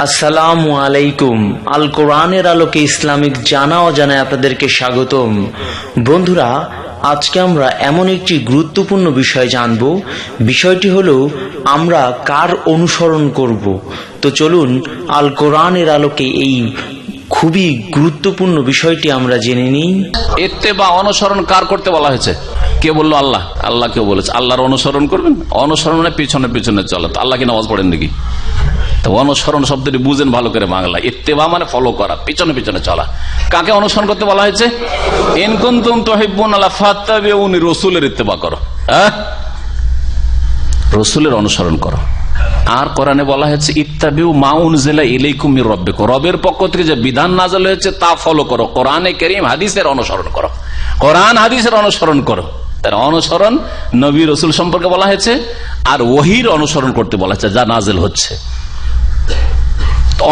আসসালামু আলাইকুম। আল কোরআনের আলোকে ইসলামিক জানা অজানায় আপনাদেরকে স্বাগতম। বন্ধুরা, আজকে আমরা এমন একটি গুরুত্বপূর্ণ বিষয় জানব। বিষয়টি হলো, আমরা কার অনুসরণ করব? তো চলুন আল কোরআনের আলোকে এই খুবই গুরুত্বপূর্ণ বিষয়টি আমরা জেনে নিই। এতে বা অনুসরণ কার করতে বলা হয়েছে? কে বলল আল্লাহ? আল্লাহ কেউ বলেছে। আল্লাহর অনুসরণ করবেন অনুসরণ মানে পিছনে পিছনে চলো। তো আল্লাহ কি নামাজ পড়েন নাকি? তো অনুসরণ শব্দটি বুঝেন ভালো করে বাংলা। ইত্তেবা মানে ফলো করা, পিছনে পিছনে চলা। কাকে অনুসরণ করতে বলা হয়েছে? ইনকুন তুম তো হিব্বুন আল্লাহ ফাত্তাবে উনি রসুলের ইত্তেবা করো। হ্যাঁ? রসুলের অনুসরণ করো। আর কোরআনে বলা হয়েছে, ইত্তাবিউ মাউন জেলা ইলাইকুম রব্বেকো রবের পক্ষ থেকে যে বিধান নাজল হয়েছে, তা ফলো করো। কোরআনে করিম হাদিসের অনুসরণ করো। কোরআন হাদিসের অনুসরণ করো। তার অনুসরণ নবী রসুল সম্পর্কে বলা হয়েছে, আর ওহির অনুসরণ করতে বলা হয়েছে, যা নাজেল হচ্ছে।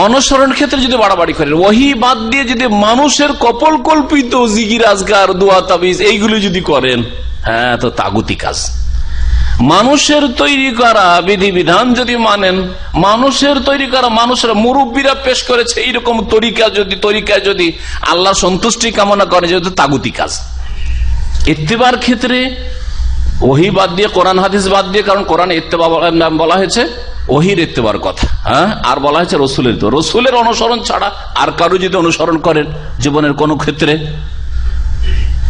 অনুসরণ ক্ষেত্রে যদি বাড়াবাড়ি করেন, ওহি বাদ দিয়ে যদি মানুষের কপল কল্পিত জিগির আজগার, দোয়া, তাবিজ, এইগুলি যদি করেন হ্যাঁ তো তাগুতি কাজ। মানুষের তৈরি করা বিধিবিধান যদি মানেন, মানুষের তৈরি করা মানুষের মুরব্বীরা পেশ করেছে, এইরকম তরিকা যদি তরিকা যদি আল্লাহ সন্তুষ্টি কামনা করে যেহেতু তাগুতি কাজ। ইত্তেবার ক্ষেত্রে ওহি বাদ দিয়ে, কোরআন, হাদিস বাদ দিয়ে, কারণ কোরআন ইত্তেবা বলা হয়েছে ওহির ইত্তেবার কথা হ্যাঁ? আর বলা হয়েছে রসুলের তো রসুলের অনুসরণ ছাড়া আর কারও যদি অনুসরণ করেন জীবনের কোনো ক্ষেত্রে?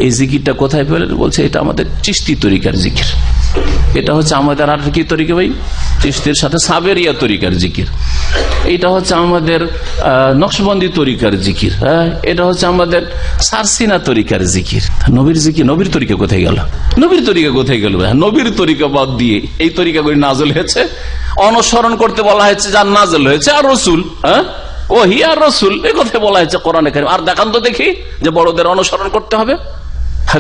এই জিকিরটা কোথায় পেলেন বলছে, এটা আমাদের চিস্তি তরিকার জিকির। এটা হচ্ছে আমাদের আর কি তরিকা ভাই? চিস্তির সাথে সাবেরিয়া তরিকার জিকির। এটা হচ্ছে আমাদের নকশবন্দি তরিকার জিকির। হ্যাঁ এটা হচ্ছে আমাদের সারসিনা তরিকার জিকির। নবীর জিকির, নবীর তরিকা কোথায় গেল? নবীর তরিকা কোথায় গেল? নবীর তরিকা বাদ দিয়ে এই তরিকাগুলি নাজল হয়েছে। অনুসরণ করতে বলা হয়েছে, যার নাজল হয়েছে আর রসুল। হ্যাঁ ওহি আর রসুল এই কথা বলা হয়েছে কোরআনে। আর দেখান তো দেখি যে বড়দের অনুসরণ করতে হবে।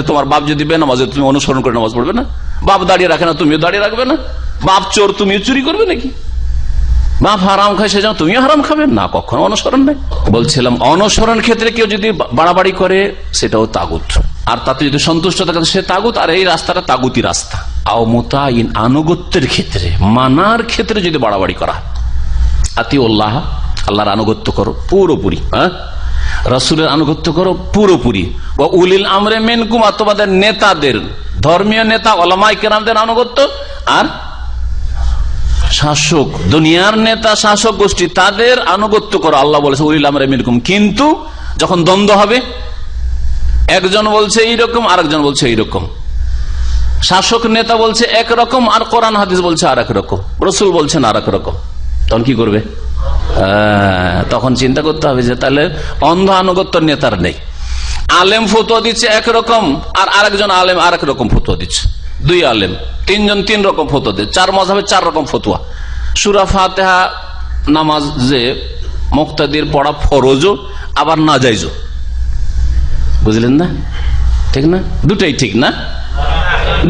তোমার বাপ যদি বেনামাজে, তুমি অনুসরণ করে নামাজ পড়বে না? বাপ দাঁড়িয়ে রাখে না, তুমিও দাঁড়িয়ে রাখবে না? বাপ চোর, তুমিও চুরি করবে নাকি? বাপ হারাম খায়, সে যেন তুমিও হারাম খাবে? না, কখনো অনুসরণ নেই। বলছিলাম, অনুসরণ ক্ষেত্রে কেউ যদি বাড়াবাড়ি করে, সেটাও তাগুত। আর তাতে যদি সন্তুষ্ট থাকে সে তাগুত। আর এই রাস্তাটা তাগুতি রাস্তা। আও মোতাইন, আনুগত্যের ক্ষেত্রে, মানার ক্ষেত্রে যদি বাড়াবাড়ি করা আতি উল্লাহ আল্লাহর আনুগত্য করো, পুরোপুরি হ্যাঁ? রসুলের আনুগত্য করো পুরোপুরি। বা উলিল আমরে মেনকুম তোমাদের নেতাদের, ধর্মীয় নেতা ওলামাই কেরামদের আনুগত্য। আর শাসক, দুনিয়ার নেতা, শাসক গোষ্ঠী, তাদের আনুগত্য করো। আল্লাহ বলেছে, উলিল আমরে মেনকুম। কিন্তু যখন দ্বন্দ্ব হবে, একজন বলছে এইরকম, আরেকজন বলছে এইরকম। শাসক নেতা বলছে একরকম, আর কোরআন হাদিস বলছে আর রকম। রসুল বলছেন আর রকম। তখন কি করবে? তখন চিন্তা করতে হবে যে তাহলে অন্ধ আনুগত্য নেতার নেই। আলেম ফতুয়া দিচ্ছে একরকম আর আরেকজন আলেম আরেক রকম ফতুয়া দিচ্ছে। দুই আলেম, তিনজন তিন রকম ফতুয়া দিচ্ছে। চার মজাবে চার রকম ফতুয়া। সুরা ফাতেহা নামাজ যে মুক্তাদির পড়া ফরজও, আবার না যাইজো বুঝলেন না? ঠিক না? দুটাই ঠিক না?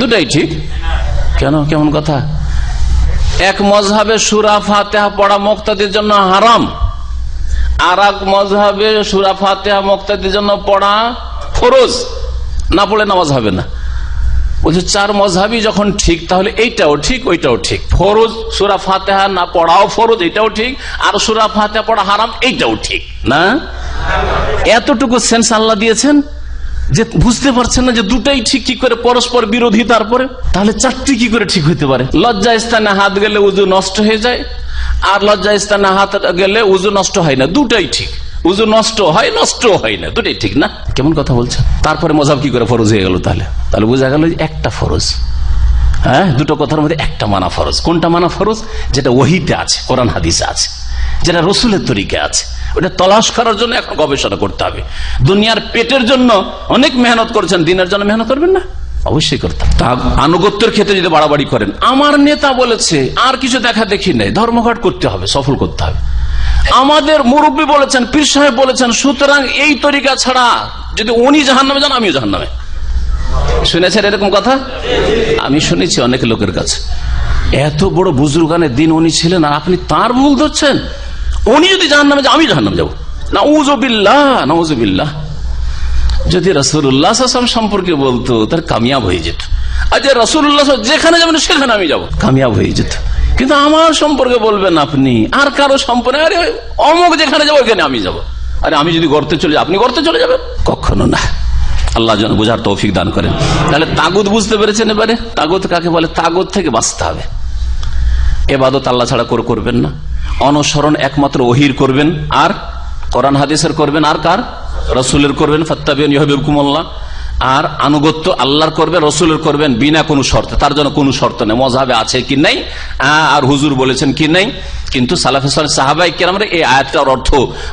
দুটাই ঠিক? কেন? কেমন কথা? এক মজহাবে সুরা ফাতেহা পড়া মুক্তাদির জন্য হারাম। আর এক মজহাবে সুরা ফাতেহা মুক্তাদির জন্য পড়া ফরজ। না পড়লে নামাজ হবে না। বলছে, চার মজহাবি যখন ঠিক, তাহলে এইটাও ঠিক, ওইটাও ঠিক। ফরজ সুরা ফাতেহা না পড়াও ফরজ, এটাও ঠিক। আর সুরা ফাতেহা পড়া হারাম, এইটাও ঠিক। না? এতটুকু সেন্স আল্লাহ দিয়েছেন? যে বুঝতে পারছেন না যে দুটাই ঠিক কি করে পরস্পর বিরোধী তারপরে, তাহলে চারটি কি করে ঠিক হইতে পারে? লজ্জা স্থানে হাত গেলে উজু নষ্ট হয়ে যায়, আর লজ্জা স্থানে হাত গেলে উজু নষ্ট হয় না। দুটাই ঠিক। উজু নষ্ট হয় নষ্ট হয় না। দুটাই ঠিক না? কেমন কথা বলছেন? তারপরে মজাব কি করে ফরজ হয়ে গেল তাহলে? তাহলে বোঝা গেল একটা ফরজ। হ্যাঁ দুটো কথার মধ্যে একটা মানা ফরজ। কোনটা মানা ফরজ? যেটা ওহিতে আছে, কোরআন হাদিসে আছে। যেটা রসুলের তরিকে আছে। ওটা তলাশ করার জন্য এখন গবেষণা করতে হবে। দুনিয়ার পেটের জন্য অনেক মেহনত করেছেন, দিনের জন্য মেহনত করবেন না? অবশ্যই করতে হবে। তা আনুগত্যের ক্ষেত্রে যদি বাড়াবাড়ি করেন, আমার নেতা বলেছে, আর কিছু দেখা দেখি নেই, ধর্মঘট করতে হবে, সফল করতে হবে। আমাদের মুরব্বী বলেছেন, পীর সাহেব বলেছেন, সুতরাং এই তরিকা ছাড়া যদি উনি জাহান নামে যান, আমিও জাহান নামে শুনেছেন এরকম কথা? আমি শুনেছি অনেক লোকের কাছে। এত বড় বুজুর্গানের দিন উনি ছিলেন আর আপনি তার ভুল ধরছেন? উনি যদি জাহান নামে আমি জাহান নামে যাব। না উজবিল্লাহ না উজবিল্লাহ যদি রসুল্লাহ আসলাম সম্পর্কে বলতো, তার কামিয়াব হয়ে যেত। আর যে রসুল্লাহ যেখানে যাবেন, সেখানে আমি যাব। কামিয়াব হয়ে যেত। কিন্তু আমার সম্পর্কে বলবেন আপনি, আর কারও সম্পর্কে, আরে অমুক যেখানে যাব, ওইখানে আমি যাব। আরে আমি যদি গর্তে চলে যাই, আপনি গর্তে চলে যাবেন? কখনো না। আল্লাহ বোঝার তৌফিক দান করেন। তাহলে তাগুদ বুঝতে পেরেছেন এবারে? তাগুদ কাকে বলে? তাগুদ থেকে বাঁচতে হবে। এবাদত আল্লাহ ছাড়া করে করবেন না। অনুসরণ একমাত্র ওহির করবেন। আর কোরআন হাদিসের করবেন। আর কার? রসুলের করবেন। ফত্তাবিন ইহবিবকুমল্লাহ আর আনুগত্য আল্লাহর করবেন, রসুলের করবেন, বিনা কোনো শর্ত। তার জন্য কোনো শর্ত নেই। মজাবে আছে কি নাই? আর হুজুর বলেছেন কি নাই? কিন্তু সালাফেসর সাহাবাই কেরামের এই আয়াতটার অর্থ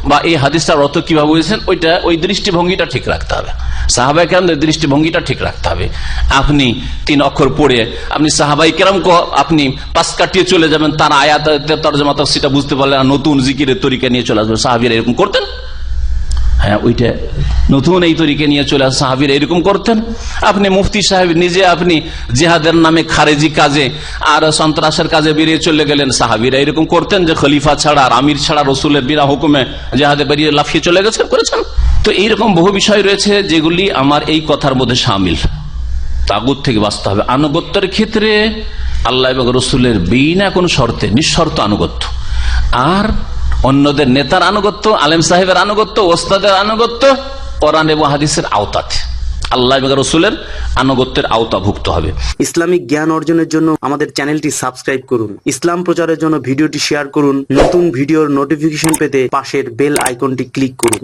বা এই হাদিসটার অর্থ কীভাবে বুঝেছেন? ওইটা ওই দৃষ্টিভঙ্গিটা ঠিক রাখতে হবে। সাহাবাই কেরামদের দৃষ্টিভঙ্গিটা ঠিক রাখতে হবে। আপনি তিন অক্ষর পড়ে আপনি সাহাবাই কেরাম আপনি পাশ কাটিয়ে চলে যাবেন, তার আয়াত তর্জমা সেটা বুঝতে পারলেন নতুন জিকিরের তরিকা নিয়ে চলে আসবেন। সাহাবিরা এরকম করতেন? হ্যাঁ ওইটা নতুন এই তরিকে নিয়ে চলে আসে সাহাবির। এরকম করতেন। আপনি মুফতি সাহেব নিজে আপনি জেহাদের নামে খারেজি কাজে আর সন্ত্রাসের কাজে বেরিয়ে চলে গেলেন। সাহাবিরা এরকম করতেন যে খলিফা ছাড়া আর আমির ছাড়া রসুলের বিনা হুকুমে জেহাদে বেরিয়ে লাফিয়ে চলে গেছেন, করেছেন? তো এইরকম বহু বিষয় রয়েছে যেগুলি আমার এই কথার মধ্যে সামিল। তাগুত থেকে বাঁচতে হবে। আনুগত্যের ক্ষেত্রে আল্লাহ রসুলের বিনা কোন শর্তে, নিঃশর্ত আনুগত্য। আর অন্যদের নেতার আনুগত্য, আলেম সাহেবের আনুগত্য, ওস্তাদের আনুগত্য, কোরআন এবং হাদিসের আওতাতে। আল্লাহ রসুলের আনুগত্যের আওতাভুক্ত হবে। ইসলামিক জ্ঞান অর্জনের জন্য আমাদের চ্যানেলটি সাবস্ক্রাইব করুন। ইসলাম প্রচারের জন্য ভিডিওটি শেয়ার করুন। নতুন ভিডিওর নোটিফিকেশন পেতে পাশের বেল আইকনটি ক্লিক করুন।